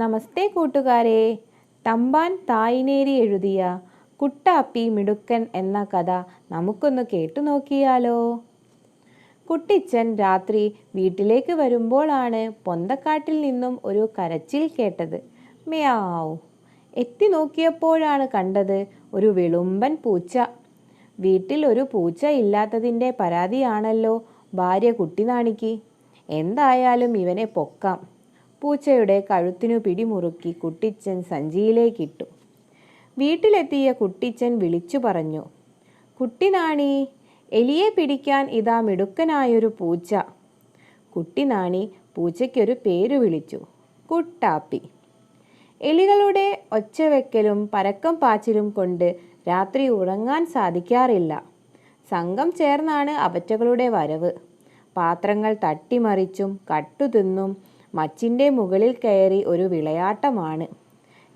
നമസ്തേ കൂട്ടുകാരെ. തമ്പാൻ തായിനേരി എഴുതിയ കുട്ടാപ്പി മിടുക്കൻ എന്ന കഥ നമുക്കൊന്ന് കേട്ടു നോക്കിയാലോ. കുട്ടിച്ചൻ രാത്രി വീട്ടിലേക്ക് വരുമ്പോഴാണ് പൊന്തക്കാട്ടിൽ നിന്നും ഒരു കരച്ചിൽ കേട്ടത്. മ്യാവ്. എത്തി നോക്കിയപ്പോഴാണ് കണ്ടത് ഒരു വിളുമ്പൻ പൂച്ച. വീട്ടിൽ ഒരു പൂച്ച ഇല്ലാത്തതിന്റെ പരാതിയാണല്ലോ ഭാര്യ കുട്ടിനാണിക്ക് എന്തായാലും ഇവനെ പൊക്കാം. പൂച്ചയുടെ കഴുത്തിനു പിടിമുറുക്കി കുട്ടിച്ചൻ സഞ്ചിയിലേക്കിട്ടു. വീട്ടിലെത്തിയ കുട്ടിച്ചൻ വിളിച്ചു പറഞ്ഞു കുട്ടിനാണി എലിയെ പിടിക്കാൻ ഇതാ മിടുക്കനായൊരു പൂച്ച. കുട്ടിനാണി പൂച്ചയ്ക്കൊരു പേര് വിളിച്ചു കുട്ടാപ്പി. എലികളുടെ ഒച്ചവെക്കലും പരക്കം പാച്ചിലും കൊണ്ട് രാത്രി ഉറങ്ങാൻ സാധിക്കാറില്ല. സംഘം ചേർന്നാണ് അവറ്റകളുടെ വരവ്. പാത്രങ്ങൾ തട്ടിമറിച്ചും കട്ടുതിന്നും മച്ചിന്റെ മുകളിൽ കയറി ഒരു വിളയാട്ടമാണ്.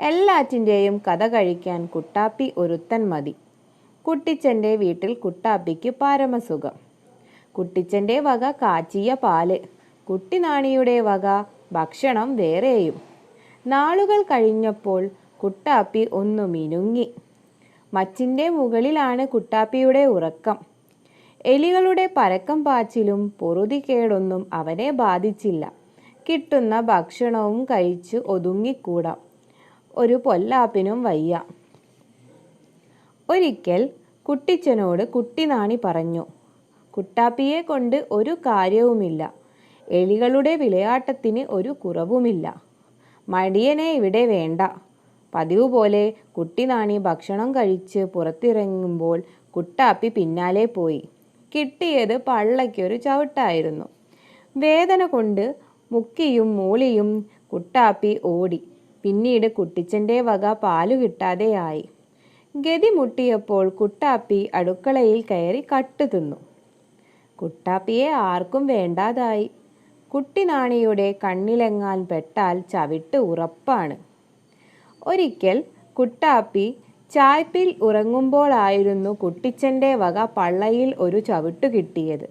എല്ലാറ്റിന്റെയും കഥ കഴിക്കാൻ കുട്ടാപ്പി ഒരുത്തൻ മതി. കുട്ടിച്ചന്റെ വീട്ടിൽ കുട്ടാപ്പിക്ക് പരമസുഖം. കുട്ടിച്ചന്റെ വക കാച്ചിയ പാൽ. കുട്ടിനാണിയുടെ വക ഭക്ഷണം വേറെയും. നാളുകൾ കഴിഞ്ഞപ്പോൾ കുട്ടാപ്പി ഒന്ന് മിനുങ്ങി. മച്ചിന്റെ മുകളിലാണ് കുട്ടാപ്പിയുടെ ഉറക്കം. എലികളുടെ പരക്കം പാച്ചിലും പൊറുതിക്കേടൊന്നും അവനെ ബാധിച്ചില്ല. കിട്ടുന്ന ഭക്ഷണവും കഴിച്ച് ഒതുങ്ങിക്കൂടാം. ഒരു പൊല്ലാപ്പിനും വയ്യ. ഒരിക്കൽ കുട്ടിച്ചനോട് കുട്ടിനാണി പറഞ്ഞു കുട്ടാപ്പിയെ കൊണ്ട് ഒരു കാര്യവുമില്ല. എലികളുടെ വിളയാട്ടത്തിന് ഒരു കുറവുമില്ല. മടിയനെ ഇവിടെ വേണ്ട പതിവ് പോലെ കുട്ടിനാണി ഭക്ഷണം കഴിച്ച് പുറത്തിറങ്ങുമ്പോൾ കുട്ടാപ്പി പിന്നാലെ പോയി. കിട്ടിയത് പള്ളയ്ക്കൊരു ചവിട്ടായിരുന്നു. വേദന കൊണ്ട് മുക്കിയും മൂളിയും കുട്ടാപ്പി ഓടി. പിന്നീട് കുട്ടിച്ചന്റെ വക പാലു കിട്ടാതെയായി. ഗതി മുട്ടിയപ്പോൾ കുട്ടാപ്പി അടുക്കളയിൽ കയറി കട്ടു തിന്നു. കുട്ടാപ്പിയെ ആർക്കും വേണ്ടാതായി. കുട്ടിനാണിയുടെ കണ്ണിലെങ്ങാൻ പെട്ടാൽ ചവിട്ട് ഉറപ്പാണ്. ഒരിക്കൽ കുട്ടാപ്പി ചായ്പിൽ ഉറങ്ങുമ്പോഴായിരുന്നു കുട്ടിച്ചന്റെ വക പള്ളയിൽ ഒരു ചവിട്ടു കിട്ടിയത്.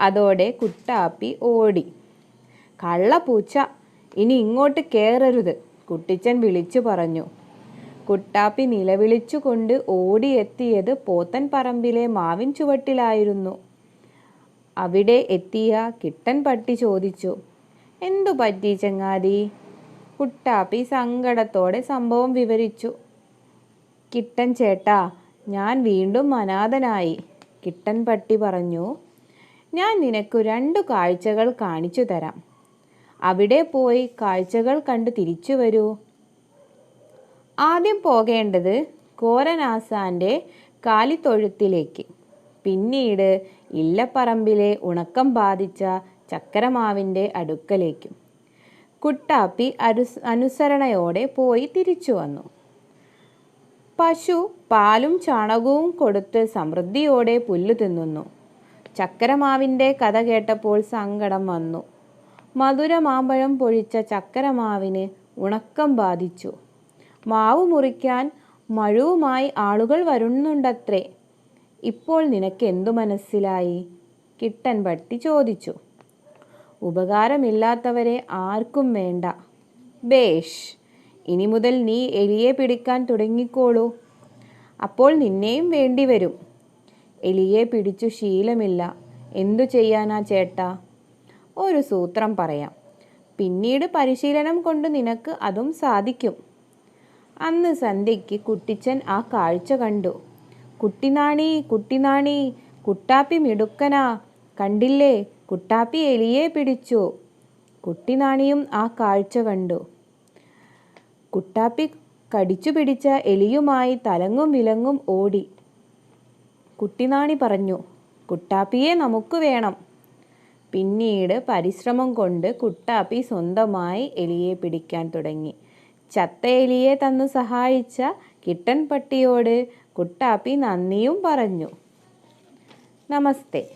അതോടെ കുട്ടാപ്പി ഓടി. കള്ളപ്പൂച്ച. ഇനി ഇങ്ങോട്ട് കയറരുത് കുട്ടിച്ചൻ വിളിച്ചു പറഞ്ഞു. കുട്ടാപ്പി നിലവിളിച്ചുകൊണ്ട് ഓടിയെത്തിയത് പോത്തൻ പറമ്പിലെ മാവിൻ ചുവട്ടിലായിരുന്നു. അവിടെ എത്തിയ കിട്ടൻ പട്ടി ചോദിച്ചു എന്തു പറ്റി ചങ്ങാതി? കുട്ടാപ്പി സങ്കടത്തോടെ സംഭവം വിവരിച്ചു. കിട്ടൻ ചേട്ടാ ഞാൻ വീണ്ടും അനാഥനായി കിട്ടൻ പട്ടി പറഞ്ഞു. ഞാൻ നിനക്ക് രണ്ടു കാഴ്ചകൾ കാണിച്ചു തരാം. അവിടെ പോയി കാഴ്ചകൾ കണ്ട് തിരിച്ചു വരൂ. ആദ്യം പോകേണ്ടത് കോരനാസാന്റെ കാലിത്തൊഴുത്തിലേക്ക് പിന്നീട് ഇല്ലപ്പറമ്പിലെ ഉണക്കം ബാധിച്ച ചക്കരമാവിന്റെ അടുക്കലേക്കും. കുട്ടാപ്പി അനുസ് അനുസരണയോടെ പോയി തിരിച്ചു വന്നു. പശു പാലും ചാണകവും കൊടുത്ത് സമൃദ്ധിയോടെ പുല്ലു തിന്നുന്നു. ചക്കരമാവിന്റെ കഥ കേട്ടപ്പോൾ സങ്കടം വന്നു. മധുര മാമ്പഴം പൊഴിച്ച ചക്കരമാവിന് ഉണക്കം ബാധിച്ചു. മാവ് മുറിക്കാൻ മഴുവുമായി ആളുകൾ വരുന്നുണ്ടത്രേ. ഇപ്പോൾ നിനക്ക് എന്തു മനസ്സിലായി? കിട്ടൻ പട്ടി ചോദിച്ചു. ഉപകാരമില്ലാത്തവരെ ആർക്കും വേണ്ട. ബേഷ് ഇനി മുതൽ നീ എലിയെ പിടിക്കാൻ തുടങ്ങിക്കോളൂ. അപ്പോൾ നിന്നെയും വേണ്ടിവരും. എലിയെ പിടിച്ചു ശീലമില്ല. എന്തു ചെയ്യാനാ ചേട്ടാ? ഒരു സൂത്രം പറയാം. പിന്നീട് പരിശീലനം കൊണ്ട് നിനക്ക് അതും സാധിക്കും. അന്ന് സന്ധ്യയ്ക്ക് കുട്ടിച്ചൻ ആ കാഴ്ച കണ്ടു. കുട്ടിനാണി കുട്ടിനാണി കുട്ടാപ്പി മിടുക്കനാ കണ്ടില്ലേ? കുട്ടാപ്പി എലിയെ പിടിച്ചു. കുട്ടിനാണിയും ആ കാഴ്ച കണ്ടു. കുട്ടാപ്പി കടിച്ചു പിടിച്ച എലിയുമായി തലങ്ങും വിലങ്ങും ഓടി. കുട്ടിനാണി പറഞ്ഞു കുട്ടാപ്പിയെ നമുക്ക് വേണം. പിന്നീട് പരിശ്രമം കൊണ്ട് കുട്ടാപ്പി സ്വന്തമായി എലിയെ പിടിക്കാൻ തുടങ്ങി. ചത്ത എലിയെ തന്നു സഹായിച്ച കിട്ടൻ പട്ടിയോട് കുട്ടാപ്പി നന്ദിയും പറഞ്ഞു. നമസ്തേ.